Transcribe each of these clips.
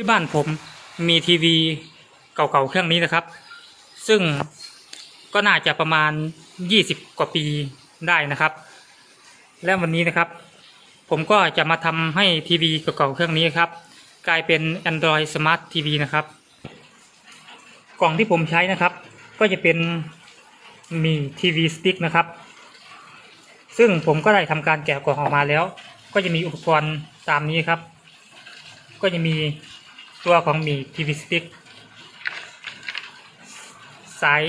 ที่บ้านผมมีทีวีเก่าๆเครื่องนี้นะครับ ซึ่งก็น่าจะประมาณ 20 กว่าปีได้นะครับ และวันนี้นะครับ ผมก็จะมาทำให้ทีวีเก่าๆเครื่องนี้ครับ กลายเป็น Android Smart TV นะครับ กล่องที่ผมใช้นะครับ ก็จะเป็นมีทีวีสติ๊กนะครับ ซึ่งผมก็ได้ทำการแกะกล่องออกมาแล้ว ก็จะมีอุปกรณ์ตามนี้ครับ ก็จะมี ตัวของมีทีวีสติ๊กสาย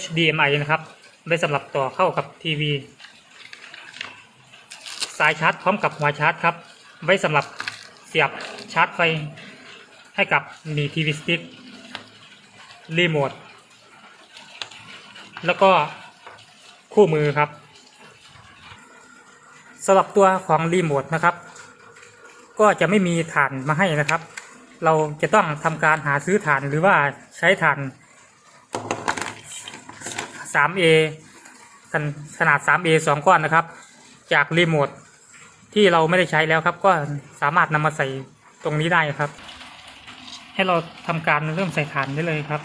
HDMI นะครับไว้สำหรับต่อเข้ากับทีวี สายชาร์จพร้อมกับหัวชาร์จครับ ไว้สำหรับเสียบชาร์จไฟ ให้กับมีทีวีสติ๊กรีโมท แล้วก็คู่มือครับสำหรับตัวของรีโมทนะครับ ก็จะไม่มีฐานมาให้นะครับ เราจะต้องทำการหาซื้อฐานหรือว่าใช้ฐาน 3A ขนขนาด 3A 2 ก้อนนะครับ จากรีโมทที่เราไม่ได้ใช้แล้วครับ ก็สามารถนำมาใส่ตรงนี้ได้ครับ ให้เราทำการเริ่มใส่ฐานได้เลยครับ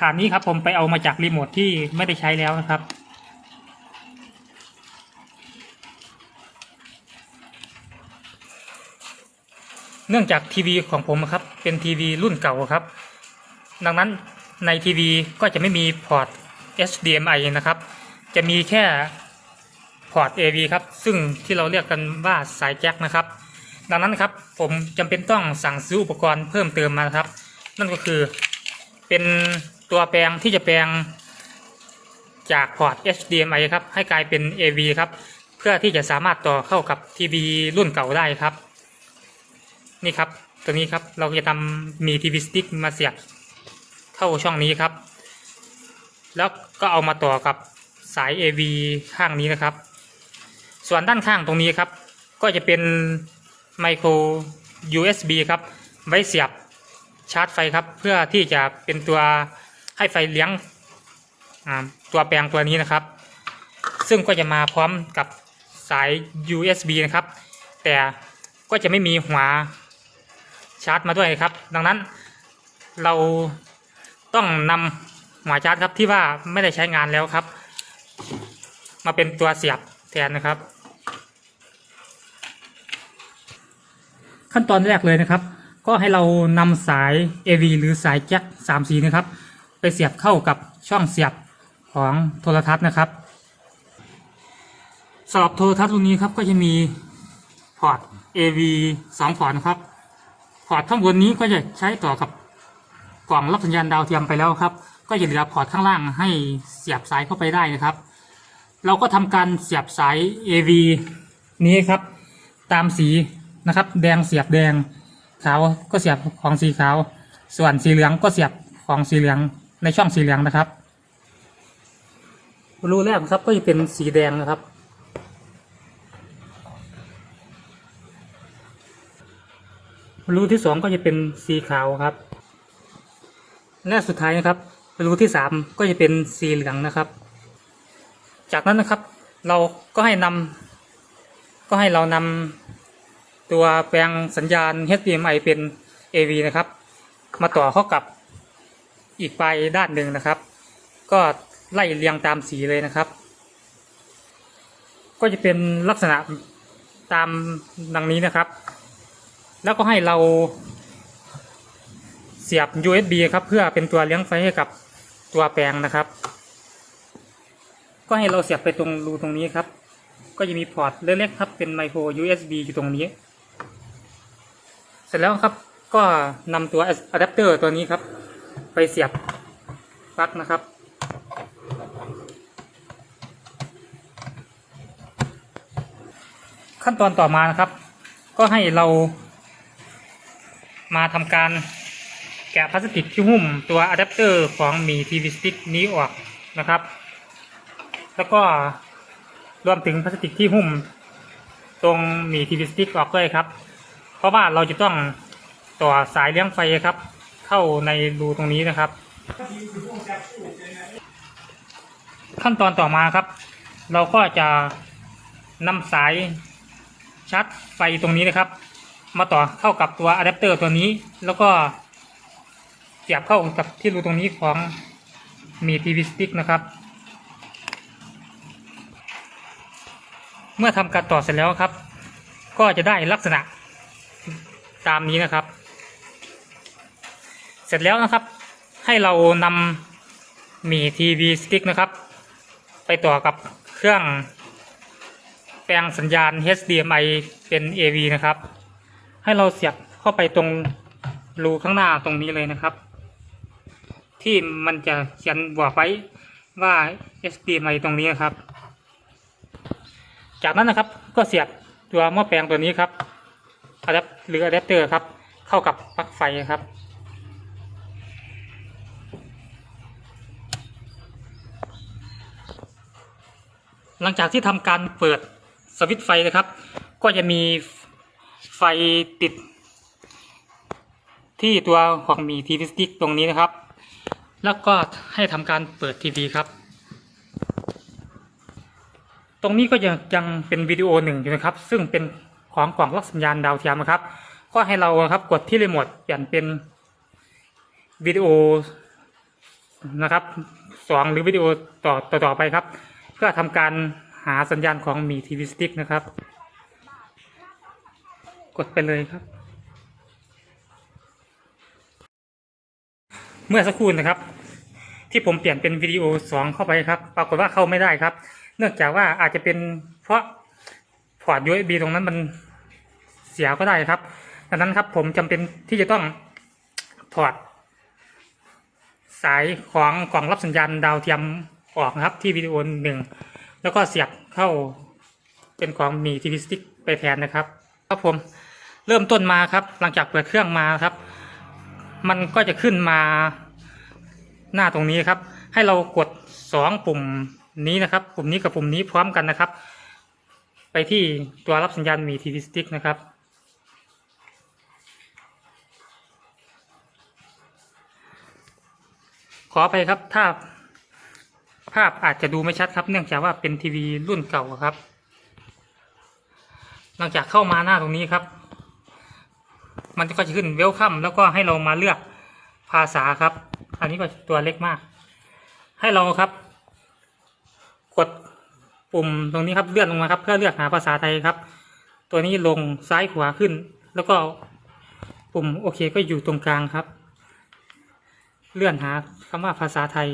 ฐานนี้ครับผมไปเอามาจากรีโมทที่ไม่ได้ใช้แล้วนะครับ เนื่องจากทีวีของผมครับเป็นทีวีรุ่นเก่าครับ ดังนั้นในทีวีก็จะไม่มีพอร์ต HDMI นะครับ จะมีแค่พอร์ต AV ครับซึ่งที่เราเรียกกันว่าสายแจ็คนะครับ ดังนั้นครับผมจำเป็นต้องสั่งซื้ออุปกรณ์เพิ่มเติมมาครับ นั่นก็คือเป็นตัวแปลงที่จะแปลงจากพอร์ต HDMI ครับให้กลายเป็น AV ครับเพื่อที่จะสามารถต่อเข้ากับทีวีรุ่นเก่าได้ครับ นี่ครับตัวนี้ครับเราจะทำมีทีวีสติ๊กมาเสียบเข้าช่องนี้ครับ แล้วก็เอามาต่อกับสาย AV ข้างนี้นะครับ ส่วนด้านข้างตรงนี้ครับ ก็จะเป็นไมโคร USB ครับ ไว้เสียบชาร์จไฟครับ เพื่อที่จะเป็นตัวให้ไฟเลี้ยงตัวแปลงตัวนี้นะครับ ซึ่งก็จะมาพร้อมกับสาย USB นะครับ แต่ก็จะไม่มีหัว ชาร์จมาด้วยครับ ดังนั้นเราต้องนำหัวชาร์จครับที่ว่าไม่ได้ใช้งานแล้วครับ มาเป็นตัวเสียบแทนนะครับ ขั้นตอนแรกเลยนะครับ ก็ให้เรานำสาย AV หรือสายแจ็ค3สีนะครับ ไปเสียบเข้ากับช่องเสียบของโทรทัศน์นะครับสำหรับโทรทัศน์รุ่นนี้ครับก็จะมีพอร์ต AV 2 พอร์ตนะครับ อร์ตข้างบนนี้ก็จะใช้ต่อกับกล่องรับสัญญาณดาวเทียมไปแล้วครับ ก็จะเหลือพอร์ตข้างล่างให้เสียบสายเข้าไปได้นะครับ เราก็ทำการเสียบสาย AV นี้ครับ ตามสีนะครับ แดงเสียบแดงขาวก็เสียบของสีขาว ส่วนสีเหลืองก็เสียบของสีเหลืองในช่องสีเหลืองนะครับรูแรกครับก็จะเป็นสีแดงนะครับ รูที่สองก็จะเป็นสีขาวครับ และสุดท้ายนะครับ รูที่สามก็จะเป็นสีเหลืองนะครับ จากนั้นนะครับ เราก็ให้นำก็ให้เรานำตัวแปลงสัญญาณ HDMI เป็น AV นะครับ มาต่อเข้ากับอีกปลายด้านหนึ่งนะครับ ก็ไล่เรียงตามสีเลยนะครับ ก็จะเป็นลักษณะตามดังนี้นะครับ แล้วก็ให้เราเสียบ USB ครับเพื่อเป็นตัวเลี้ยงไฟให้กับตัวแปลงนะครับ ก็ให้เราเสียบไปตรงรูตรงนี้ครับ ก็จะมีพอร์ตเล็กๆครับเป็นไมโคร USB อยู่ตรงนี้ เสร็จแล้วครับก็นำตัวอะแดปเตอร์ตัวนี้ครับ ไปเสียบปลั๊กนะครับ ขั้นตอนต่อมานะครับ ก็ให้เรา มาทำการแกะพลาสติกที่หุ้มตัวอะแดปเตอร์ของมีทีวีสติ๊กนี้ออกนะครับ แล้วก็รวมถึงพลาสติกที่หุ้มตรงมีทีวีสติ๊กออกด้วยครับ เพราะว่าเราจะต้องต่อสายเลี้ยงไฟครับ เข้าในรูตรงนี้นะครับ ขั้นตอนต่อมาครับ เราก็จะนำสายชาร์จไฟตรงนี้นะครับ มาต่อเข้ากับตัวอะแดปเตอร์ตัวนี้ แล้วก็เสียบเข้ากับที่รูตรงนี้ของมีทีวีสติ๊กนะครับ เมื่อทำการต่อเสร็จแล้วครับ ก็จะได้ลักษณะตามนี้นะครับ เสร็จแล้วนะครับ ให้เรานำมีทีวีสติ๊กนะครับ ไปต่อกับเครื่องแปลงสัญญาณ HDMI เป็น AV นะครับ ให้เราเสียบเข้าไปตรงรูข้างหน้าตรงนี้เลยนะครับ ที่มันจะเขียนบอกไว้ว่า HDMI ตรงนี้นะครับ จากนั้นนะครับก็เสียบตัวหม้อแปลงตัวนี้ครับอะแดปหรืออะแดปเตอร์ครับ เข้ากับปลั๊กไฟครับ หลังจากที่ทำการเปิดสวิตช์ไฟนะครับ ก็จะมีไฟ ไฟติด ที่ตัวของมีทีวีสติ๊กตรงนี้นะครับ แล้วก็ให้ทำการเปิดทีวีครับ ตรงนี้ก็ยังยังเป็นวิดีโอหนึ่งอยู่นะครับ ซึ่งเป็นของกล่องรับสัญญาณดาวเทียมนะครับ ก็ให้เราครับกดที่รีโมทเปลี่ยนเป็นวิดีโอนะครับสองหรือวิดีโอต่อต่อต่อไปครับ เพื่อทำการหาสัญญาณของมีทีวีสติ๊กนะครับ กดไปเลยครับ เมื่อสักครู่นะครับ ที่ผมเปลี่ยนเป็นวิดีโอสองเข้าไปครับ ปรากฏว่าเข้าไม่ได้ครับ เนื่องจากว่าอาจจะเป็นเพราะพอร์ต USB ตรงนั้นมันเสียก็ได้ครับดังนั้นครับผมจำเป็นที่จะต้องถอดสายของกล่องรับสัญญาณดาวเทียมออกนะครับที่วิดีโอหนึ่งแล้วก็เสียบเข้าเป็นของมีทีวีสติ๊กไปแทนนะครับครับผม เริ่มต้นมาครับ หลังจากเปิดเครื่องมาครับ มันก็จะขึ้นมาหน้าตรงนี้ครับ ให้เรากดสองปุ่มนี้นะครับ ปุ่มนี้กับปุ่มนี้พร้อมกันนะครับ ไปที่ตัวรับสัญญาณมีทีวีสติ๊กนะครับ ขอไปครับถ้าภาพอาจจะดูไม่ชัดครับ เนื่องจากว่าเป็นทีวีรุ่นเก่าครับ หลังจากเข้ามาหน้าตรงนี้ครับ มันก็จะขึ้นเวลคัมแล้วก็ให้เรามาเลือกภาษาครับ อันนี้ก็ตัวเล็กมาก ให้เราครับ กดปุ่มตรงนี้ครับเลื่อนลงมาครับ เพื่อเลือกหาภาษาไทยครับ ตัวนี้ลงซ้ายขวาขึ้น แล้วก็ปุ่มโอเคก็อยู่ตรงกลางครับ เลื่อนหาคำว่าภาษาไทย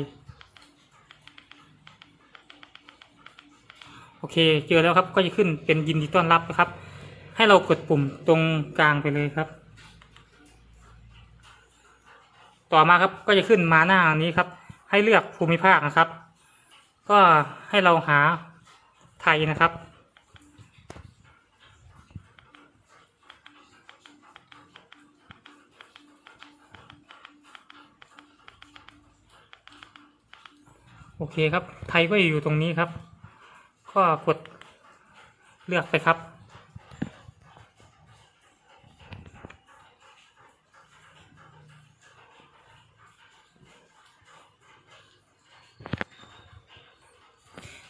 โอเคเจอแล้วครับก็จะขึ้นเป็นยินดีต้อนรับนะครับ ให้เรากดปุ่มตรงกลางไปเลยครับ ต่อมาครับก็จะขึ้นมาหน้านี้ครับ ให้เลือกภูมิภาคนะครับ ก็ให้เราหาไทยนะครับ โอเคครับ ไทยก็อยู่ตรงนี้ครับ ก็กดเลือกไปครับ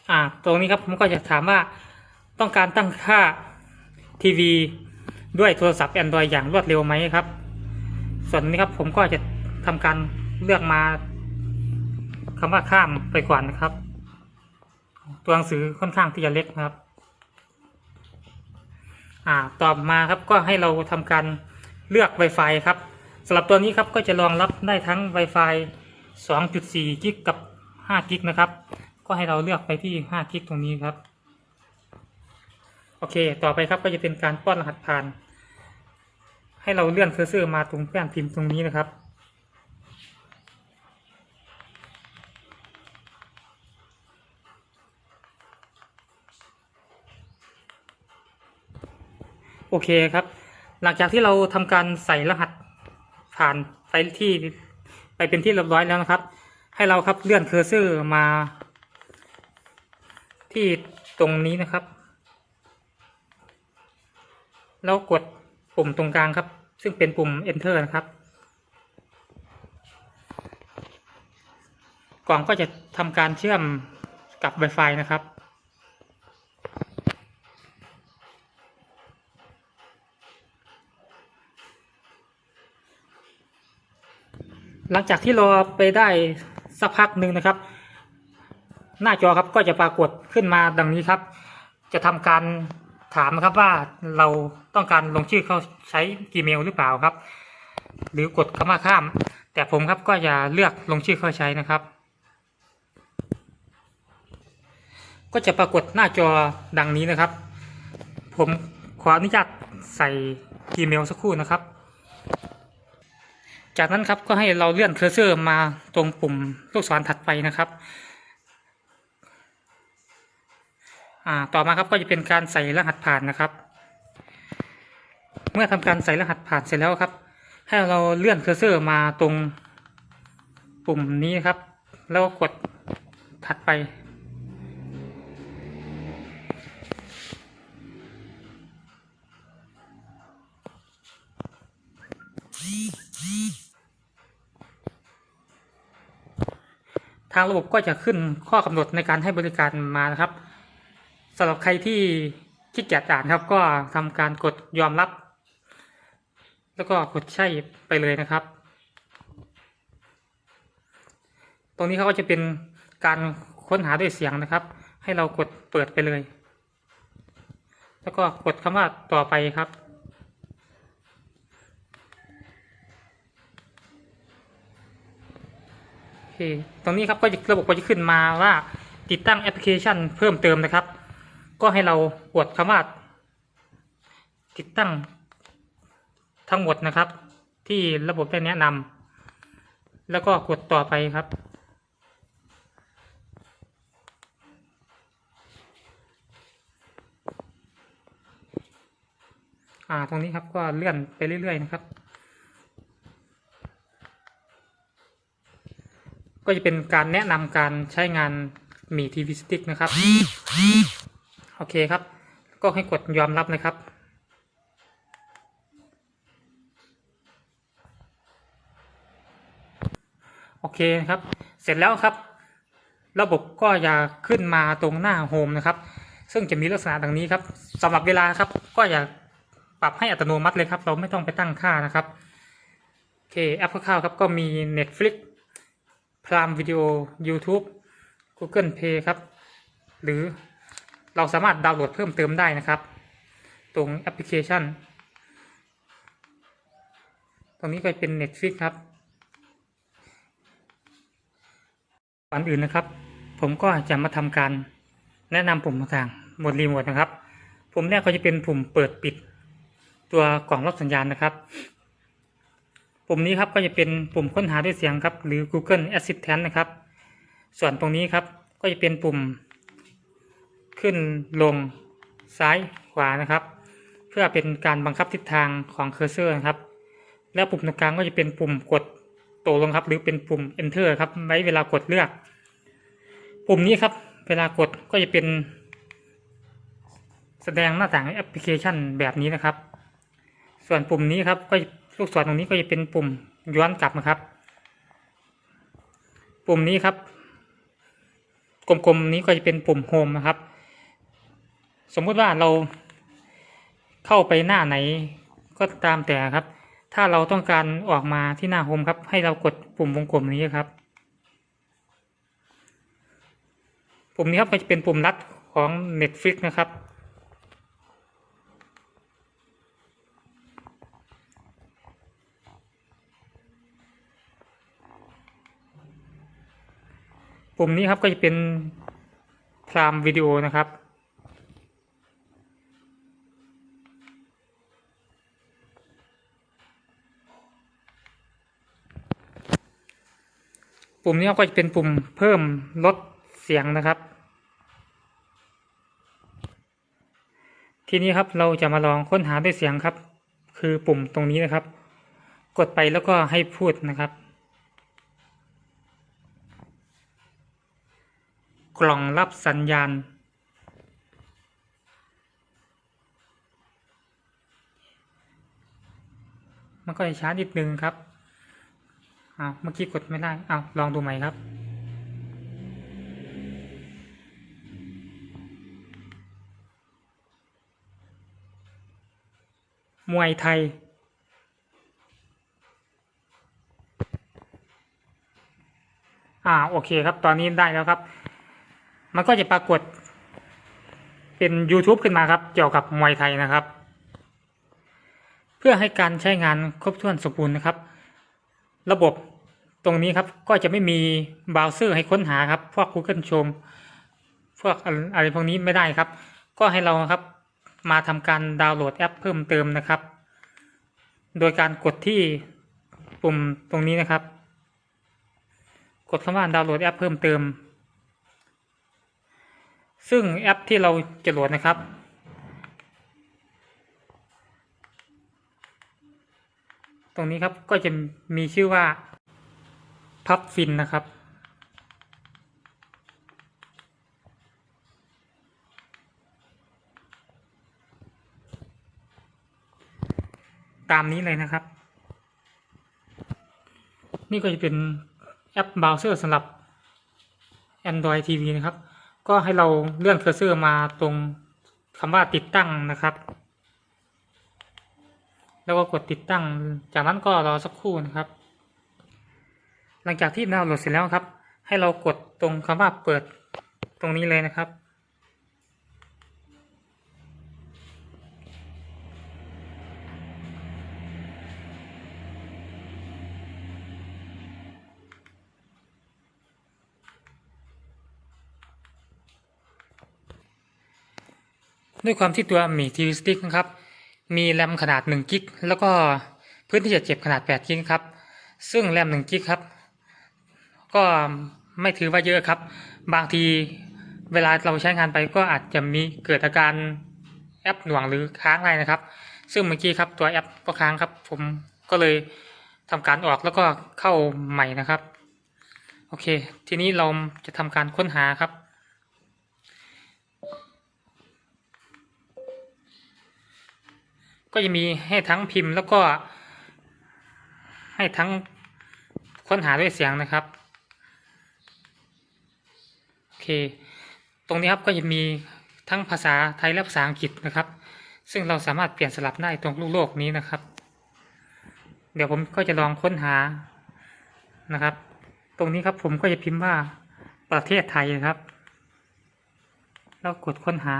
อ่าตรงนี้ครับผมก็จะถามว่าต้องการตั้งค่าทีวีด้วยโทรศัพท์ Android อย่างรวดเร็วไหมครับ ส่วนนี้ครับผมก็จะทำการเลือกมาคำว่าข้ามไปก่อนนะครับ ตัวหนังสือค่อนข้างที่จะเล็กนะครับ อ่าต่อมาครับก็ให้เราทำการเลือก Wi-Fi ครับสำหรับตัวนี้ครับก็จะรองรับได้ทั้ง Wi-Fi 2.4 กิกกับ 5 กิกนะครับ ก็ให้เราเลือกไปที่5กิกตรงนี้ครับ โอเค ต่อไปครับก็จะเป็นการป้อนรหัสผ่าน ให้เราเลื่อนเคอร์เซอร์มาตรงแป้นพิมพ์ตรงนี้นะครับ โอเคครับ หลังจากที่เราทำการใส่รหัสผ่านไปที่ไปเป็นที่เรียบร้อยแล้วนะครับ ให้เราครับเลื่อนเคอร์เซอร์มา ที่ตรงนี้นะครับเรากดปุ่มตรงกลางครับ ซึ่งเป็นปุ่ม enter นะครับ กล่องก็จะทำการเชื่อมกับ Wi-Fi นะครับหลังจากที่รอไปได้สักพักหนึ่งนะครับ หน้าจอครับก็จะปรากฏขึ้นมาดังนี้ครับ จะทำการถามนะครับว่าเราต้องการลงชื่อเข้าใช้ Gmail หรือเปล่าครับ หรือกดคำว่าข้าม แต่ผมครับก็อย่าเลือกลงชื่อเข้าใช้นะครับ ก็จะปรากฏหน้าจอดังนี้นะครับ ผมขออนุญาตใส่ Gmail สักครู่นะครับ จากนั้นครับก็ให้เราเลื่อนเคอร์เซอร์มาตรงปุ่มลูกศรถัดไปนะครับ อ่าต่อมาครับก็จะเป็นการใส่รหัสผ่านนะครับ เมื่อทำการใส่รหัสผ่านเสร็จแล้วครับ ให้เราเลื่อนเคอร์เซอร์มาตรงปุ่มนี้ครับ แล้วกกดถัดไป ทางระบบก็จะขึ้นข้อกำหนดในการให้บริการมานะครับ สำหรับใครที่ขี้เกียจอ่านครับ ก็ทำการกดยอมรับ แล้วก็กดใช่ไปเลยนะครับ ตรงนี้เขาก็จะเป็นการค้นหาด้วยเสียงนะครับ ให้เรากดเปิดไปเลย แล้วก็กดคำว่าต่อไปครับโอเคตรงนี้ครับก็ระบบก็จะขึ้นมาว่าติดตั้งแอปพลิเคชันเพิ่มเติมนะครับ ก็ให้เรากดคำว่าติดตั้งทั้งหมดนะครับ ที่ระบบได้แนะนำแล้วก็กดต่อไปครับ อ่าตรงนี้ครับก็เลื่อนไปเรื่อย ๆ นะครับ ก็จะเป็นการแนะนำการใช้งานมีทีวีสติ๊กนะครับ โอเคครับ ก็ให้กดยอมรับนะครับ โอเคครับ เสร็จแล้วครับ ระบบก็จะขึ้นมาตรงหน้าโฮมนะครับ ซึ่งจะมีลักษณะดังนี้ครับสำหรับเวลาครับ ก็อย่าปรับให้อัตโนมัติเลยครับ เราไม่ต้องไปตั้งค่านะครับโอเคแอปคร่าวๆครับก็มี Netflix Prime Video YouTube Google Play ครับ หรือ เราสามารถดาวน์โหลดเพิ่มเติมได้นะครับ ตรงแอปพลิเคชัน ตรงนี้ก็เป็น Netflix ครับก่อนอื่นนะครับ ผมก็จะมาทำการแนะนำปุ่มต่างๆบนรีโมทนะครับปุ่มแรกก็จะเป็นปุ่มเปิดปิด ตัวกล่องรับสัญญาณนะครับ ปุ่มนี้ครับก็จะเป็นปุ่มค้นหาด้วยเสียงครับ หรือ Google Assistant นะครับ ส่วนตรงนี้ครับก็จะเป็นปุ่ม ขึ้นลงซ้ายขวานะครับ เพื่อเป็นการบังคับทิศทางของเคอร์เซอร์นะครับ แล้วปุ่มตรงกลางก็จะเป็นปุ่มกดโตลงครับ หรือเป็นปุ่ม enter ครับไว้เวลากดเลือก ปุ่มนี้ครับ เวลากดก็จะเป็น แสดงหน้าต่างแอปพลิเคชันแบบนี้นะครับ ส่วนปุ่มนี้ครับก็ลูกศรตรงนี้ก็จะเป็นปุ่มย้อนกลับนะครับ ปุ่มนี้ครับกลมๆนี้ก็จะเป็นปุ่มโฮมนะครับ สมมุติว่าเราเข้าไปหน้าไหนก็ตามแต่ครับ ถ้าเราต้องการออกมาที่หน้าโฮมครับ ให้เรากดปุ่มวงกลมนี้ครับ ปุ่มนี้ครับก็จะเป็นปุ่มลัดของ Netflix นะครับ ปุ่มนี้ครับก็จะเป็นพรามวิดีโอนะครับ ปุ่มนี้ก็จะเป็นปุ่มเพิ่มลดเสียงนะครับ ทีนี้ครับเราจะมาลองค้นหาด้วยเสียงครับ คือปุ่มตรงนี้นะครับ กดไปแล้วก็ให้พูดนะครับ กล่องรับสัญญาณ มันก็จะช้านิดนึงครับ อ้าวเมื่อกี้กดไม่ได้อ้าวลองดูใหม่ครับ มวยไทย อ่าโอเคครับ ตอนนี้ได้แล้วครับ มันก็จะปรากฏ เป็น YouTube ขึ้นมาครับ เกี่ยวกับมวยไทยนะครับ เพื่อให้การใช้งานครบถ้วนสมบูรณ์นะครับระบบ ตรงนี้ครับก็จะไม่มีเบราว์เซอร์ให้ค้นหาครับ พวก Google Chrome พวกอะไรพวกนี้ไม่ได้ครับ ก็ให้เราครับมาทำการดาวน์โหลดแอปเพิ่มเติมนะครับ โดยการกดที่ปุ่มตรงนี้นะครับ กดคำว่าดาวน์โหลดแอปเพิ่มเติม ซึ่งแอปที่เราจะโหลดนะครับตรงนี้ครับก็จะมีชื่อว่า พับฟินนะครับ ตามนี้เลยนะครับ นี่ก็จะเป็นแอปเบราว์เซอร์สำหรับ Android TV นะครับ ก็ให้เราเลื่อนเคอร์เซอร์มาตรงคำว่าติดตั้งนะครับ แล้วก็กดติดตั้ง จากนั้นก็รอสักครู่นะครับ หลังจากที่ดาวน์โหลดเสร็จแล้วครับ ให้เรากดตรงคำว่าเปิดตรงนี้เลยนะครับ ด้วยความที่ตัวมีทีวีสติ๊กนะครับ มีแรมขนาด1กิกแล้วก็พื้นที่จะเจ็บขนาด8กิกครับ ซึ่งแรม1กิกครับ ก็ไม่ถือว่าเยอะครับ บางทีเวลาเราใช้งานไปก็อาจจะมีเกิดอาการแอปหน่วงหรือค้างอะได้นะครับ ซึ่งเมื่อกี้ครับตัวแอปก็ค้างครับ ผมก็เลยทำการออกแล้วก็เข้าใหม่นะครับ โอเค ทีนี้เราจะทำการค้นหาครับ ก็จะมีให้ทั้งพิมพ์แล้วก็ให้ทั้งค้นหาด้วยเสียงนะครับ ตรงนี้ครับก็จะมีทั้งภาษาไทยและภาษาอังกฤษนะครับ ซึ่งเราสามารถเปลี่ยนสลับได้ตรงลูกโลกนี้นะครับ เดี๋ยวผมก็จะลองค้นหานะครับ ตรงนี้ครับผมก็จะพิมพ์ว่าประเทศไทยนะครับ แล้วกดค้นหา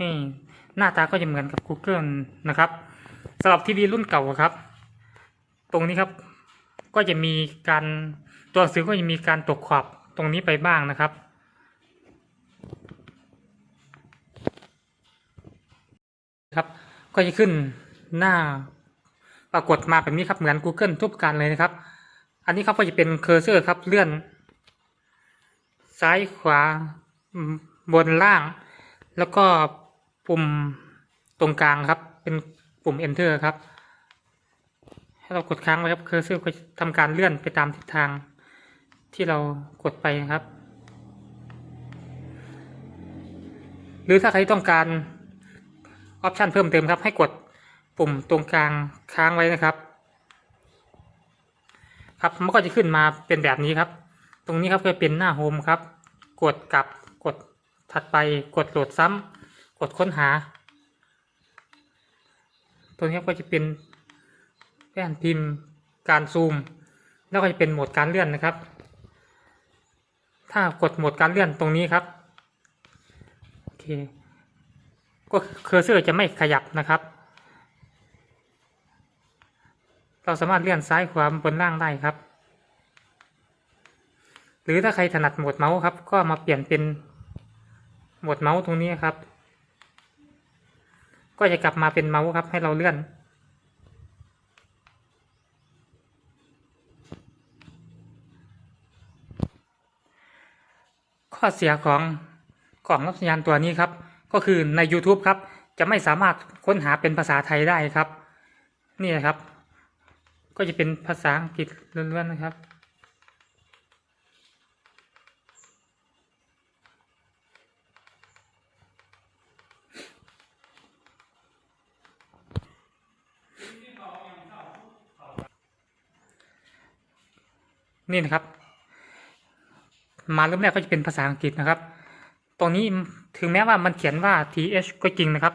นี่หน้าตาก็จะเหมือนกับ Google นะครับสำหรับทีวีรุ่นเก่าครับ ตรงนี้ครับ ก็จะมีการตัวหนังสือก็จะมีการตกขอบตรงนี้ไปบ้างนะครับ ครับ ก็จะขึ้นหน้าปรากฏมาแบบนี้ครับเหมือน Google ทุกการเลยนะครับ อันนี้ครับก็จะเป็นเคอร์เซอร์ครับเลื่อน ซ้ายขวาบนล่าง แล้วก็ปุ่มตรงกลางครับ เป็นปุ่ม enter ครับ ให้เรากดค้างไว้ครับ เคอร์เซอร์ก็จะทำการเลื่อนไปตามทิศทางที่เรากดไปนะครับ หรือถ้าใครต้องการออปชันเพิ่มเติมครับ ให้กดปุ่มตรงกลางค้างไว้นะครับ ครับมันก็จะขึ้นมาเป็นแบบนี้ครับ ตรงนี้ครับก็เป็นหน้าโฮมครับ กดกลับกดถัดไปกดโหลดซ้ำกดค้นหา ตัวนี้ก็จะเป็น แป้นพิมพ์การซูม แล้วก็จะเป็นโหมดการเลื่อนนะครับ ถ้ากดโหมดการเลื่อนตรงนี้ครับโอเคก็เคอร์เซอร์จะไม่ขยับนะครับ เราสามารถเลื่อนซ้ายขวาบนล่างได้ครับ หรือถ้าใครถนัดโหมดเมาส์ครับ ก็มาเปลี่ยนเป็นโหมดเมาส์ตรงนี้ครับ ก็จะกลับมาเป็นเมาส์ครับให้เราเลื่อน ข้อเสียของกล่องรับสัญญาณตัวนี้ครับ ก็คือใน YouTube ครับ จะไม่สามารถค้นหาเป็นภาษาไทยได้ครับ นี่นะครับ ก็จะเป็นภาษาอังกฤษล้วนๆนะครับนี่นะครับ มาเริ่มแรกก็จะเป็นภาษาอังกฤษนะครับ ตรงนี้ถึงแม้ว่ามันเขียนว่า th ก็จริงนะครับ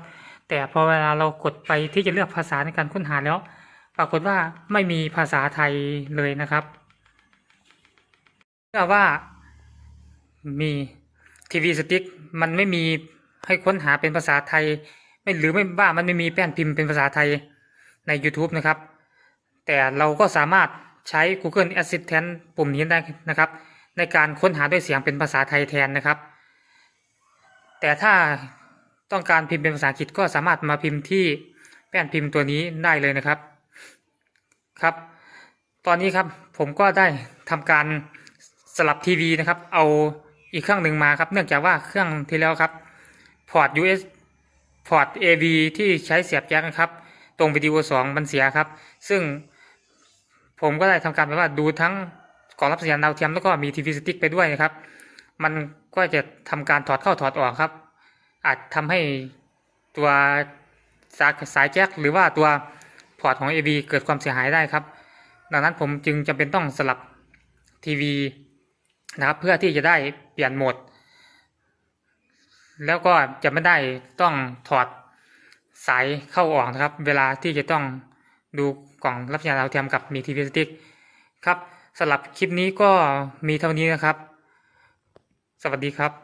แต่พอเวลาเรากดไปที่จะเลือกภาษาในการค้นหาแล้ว ปรากฏว่าไม่มีภาษาไทยเลยนะครับเชื่อว่ามีทีวีสติ๊กมันไม่มีให้ค้นหาเป็นภาษาไทย ไม่หรือไม่ว่ามันไม่มีแป้นพิมพ์เป็นภาษาไทยใน YouTube นะครับ แต่เราก็สามารถใช้ Google Assistant ปุ่มนี้ได้นะครับ ในการค้นหาด้วยเสียงเป็นภาษาไทยแทนนะครับ แต่ถ้าต้องการพิมพ์เป็นภาษาอังกฤษก็สามารถมาพิมพ์ที่แป้นพิมพ์ตัวนี้ได้เลยนะครับครับ ตอนนี้ครับผมก็ได้ทำการสลับทีวีนะครับ เอาอีกเครื่องหนึ่งมาครับ เนื่องจากว่าเครื่องที่แล้วครับพอร์ต US พอร์ต AV ที่ใช้เสียบแจ็คนะครับ ตรงวิดีโอ2มันเสียครับ ซึ่งผมก็ได้ทำการแบบว่าดูทั้ง กล่องรับสัญญาณดาวเทียมแล้วก็มีทีวีสติ๊กไปด้วยนะครับ มันก็จะทำการถอดเข้าถอดออกครับ อาจทำให้ตัวสายสายแจ็คหรือว่าตัวพอร์ตของ AV เกิดความเสียหายได้ครับ ดังนั้นผมจึงจำเป็นต้องสลับทีวีนะครับเพื่อที่จะได้เปลี่ยนโหมด แล้วก็จะไม่ได้ต้องถอดสายเข้าออกนะครับ เวลาที่จะต้องดูกล่องรับสัญญาณดาวเทียมกับมีทีวีสติ๊กครับ สำหรับคลิปนี้ก็มีเท่านี้นะครับ สวัสดีครับ